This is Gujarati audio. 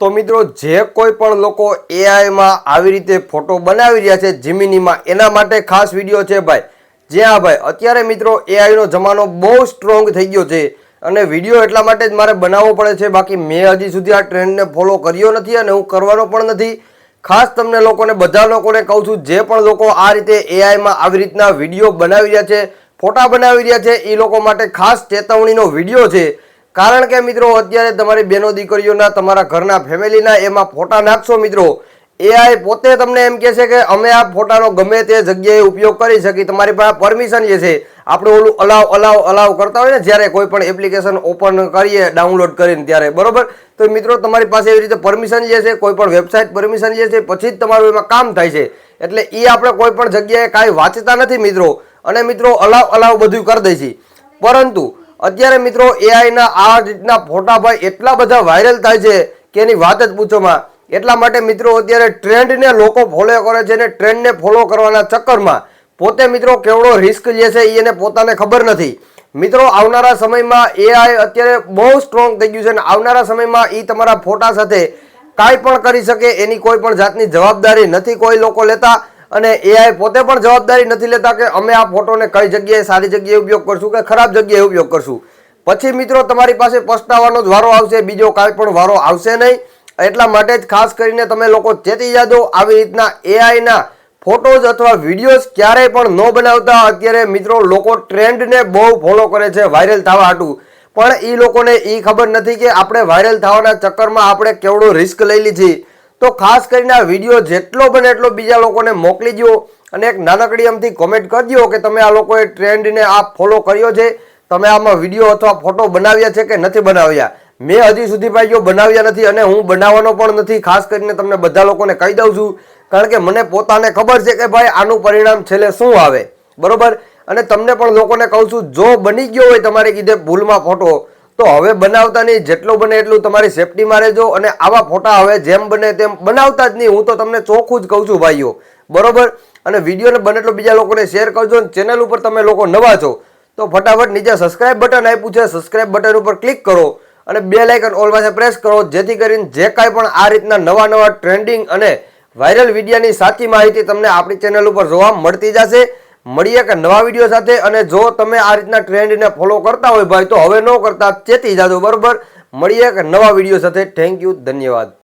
તો મિત્રો, જે કોઈ પણ લોકો એઆઈમાં આવી રીતે ફોટો બનાવી રહ્યા છે જીમિનીમાં એના માટે ખાસ વીડિયો છે ભાઈ. જ્યાં ભાઈ, અત્યારે મિત્રો એઆઈનો જમાનો બહુ સ્ટ્રોંગ થઈ ગયો છે અને વીડિયો એટલા માટે જ મારે બનાવવો પડે છે. બાકી મેં હજી સુધી આ ટ્રેન્ડને ફોલો કર્યો નથી અને હું કરવાનો પણ નથી. ખાસ તમને લોકોને, બધા લોકોને કહું છું, જે પણ લોકો આ રીતે એઆઈમાં આવી રીતના વીડિયો બનાવી રહ્યા છે, ફોટા બનાવી રહ્યા છે, એ લોકો માટે ખાસ ચેતવણીનો વીડિયો છે. કારણ કે મિત્રો, અત્યારે તમારી બેનો દીકરીઓના, તમારા ઘરના ફેમિલીના એમાં ફોટા નાખશો મિત્રો. એઆઈ પોતે તમને એમ કહે છે કે અમે આ ફોટાનો ગમે તે જગ્યાએ ઉપયોગ કરી શકી, તમારી પાસે પરમિશન જે છે, આપણે ઓલું અલાવ અલાવ અલાવ કરતા હોય ને, જ્યારે કોઈ પણ એપ્લિકેશન ઓપન કરીએ ડાઉનલોડ કરીને ત્યારે, બરોબર? તો મિત્રો, તમારી પાસે એવી રીતે પરમિશન જે છે, કોઈ પણ વેબસાઇટ પરમિશન જે છે, પછી જ તમારું એમાં કામ થાય છે. એટલે એ આપણે કોઈ પણ જગ્યાએ કાંઈ વાંચતા નથી મિત્રો. અને મિત્રો અલાવ અલાવ બધું કરી દઈશી. પરંતુ અત્યારે મિત્રો એઆઈના આ રીતના ફોટા ભાઈ એટલા બધા વાયરલ થાય છે કે એની વાત જ પૂછોમાં એટલા માટે મિત્રો અત્યારે ટ્રેન્ડને લોકો ફોલો કરે છે અને ટ્રેન્ડને ફોલો કરવાના ચક્કરમાં. પોતે મિત્રો કેવડો રિસ્ક જે છે એને પોતાને ખબર નથી. મિત્રો આવનારા સમયમાં એઆઈ અત્યારે બહુ સ્ટ્રોંગ થઈ ગયું છે અને આવનારા સમયમાં એ તમારા ફોટા સાથે કાંઈ પણ કરી શકે એની કોઈ પણ જાતની જવાબદારી નથી કોઈ લોકો લેતા. અને એઆઈ પોતે પણ જવાબદારી નથી લેતા કે અમે આ ફોટોને કઈ જગ્યાએ સારી જગ્યાએ ઉપયોગ કરશું કે ખરાબ જગ્યાએ ઉપયોગ કરશું. પછી મિત્રો, તમારી પાસે પસ્તાવાનો જ વારો આવશે, બીજો કાંઈ પણ વારો આવશે નહીં. એટલા માટે જ ખાસ કરીને તમે લોકો ચેતી જાજો, આવી રીતના એઆઈના ફોટોઝ અથવા વિડીયોઝ ક્યારેય પણ ન બનાવતા. અત્યારે મિત્રો, લોકો ટ્રેન્ડને બહુ ફોલો કરે છે વાયરલ થવા હાટું. પણ એ લોકોને એ ખબર નથી કે આપણે વાયરલ થવાના ચક્કરમાં આપણે કેવડો રિસ્ક લઈ લીધી. તો ખાસ કરીને આ વીડિયો જેટલો બને એટલો બીજા લોકોને મોકલી દો અને એક નાનકડી એમથી કોમેન્ટ કરી દો કે તમે આ લોકોએ ટ્રેન્ડને આ ફોલો કર્યો છે. તમે આમાં વીડિયો અથવા ફોટો બનાવ્યા છે કે નથી બનાવ્યા? મેં હજી સુધી ભાઈ જો બનાવ્યા નથી અને હું બનાવવાનો પણ નથી, ખાસ કરીને તમને બધા લોકોને કહી દઉં છું. કારણ કે મને પોતાને ખબર છે કે ભાઈ આનું પરિણામ છેલ્લે શું આવે. બરોબર? અને તમને પણ લોકોને કહું છું, જો બની ગયો હોય તમારે કીધે ભૂલમાં ફોટો તો હવે બનાવતા નહીં, જેટલું બને એટલું તમારી સેફટીમાં રહેજો અને આવા ફોટા હવે જેમ બને તેમ બનાવતા જ નહીં. હું તો તમને ચોખ્ખું જ કહું છું, ભાઈઓ. બરોબર? અને વિડીયોને બને એટલો બીજા લોકોને શેર કરજો અને ચેનલ ઉપર તમે લોકો નવા છો, તો ફટાફટ નીચે સબસ્ક્રાઇબ બટન આપ્યું છે. સબસ્ક્રાઇબ બટન ઉપર ક્લિક કરો અને બે લાઇકન ઓલ પાસે પ્રેસ કરો, જેથી કરીને જે કાંઈ પણ આ રીતના નવા નવા ટ્રેન્ડિંગ અને વાયરલ વિડીયાની સાચી માહિતી તમને આપણી ચેનલ ઉપર જોવા મળતી જશે. મળીએ કે નવા વીડિયો સાથે અને જો તમે આ રીતના ટ્રેન્ડને ફોલો કરતા હોય ભાઈ, તો હવે ન કરતા, ચેતી જાજો, બરોબર? મળીએ કે નવા વીડિયો સાથે. થેન્ક યુ ધન્યવાદ.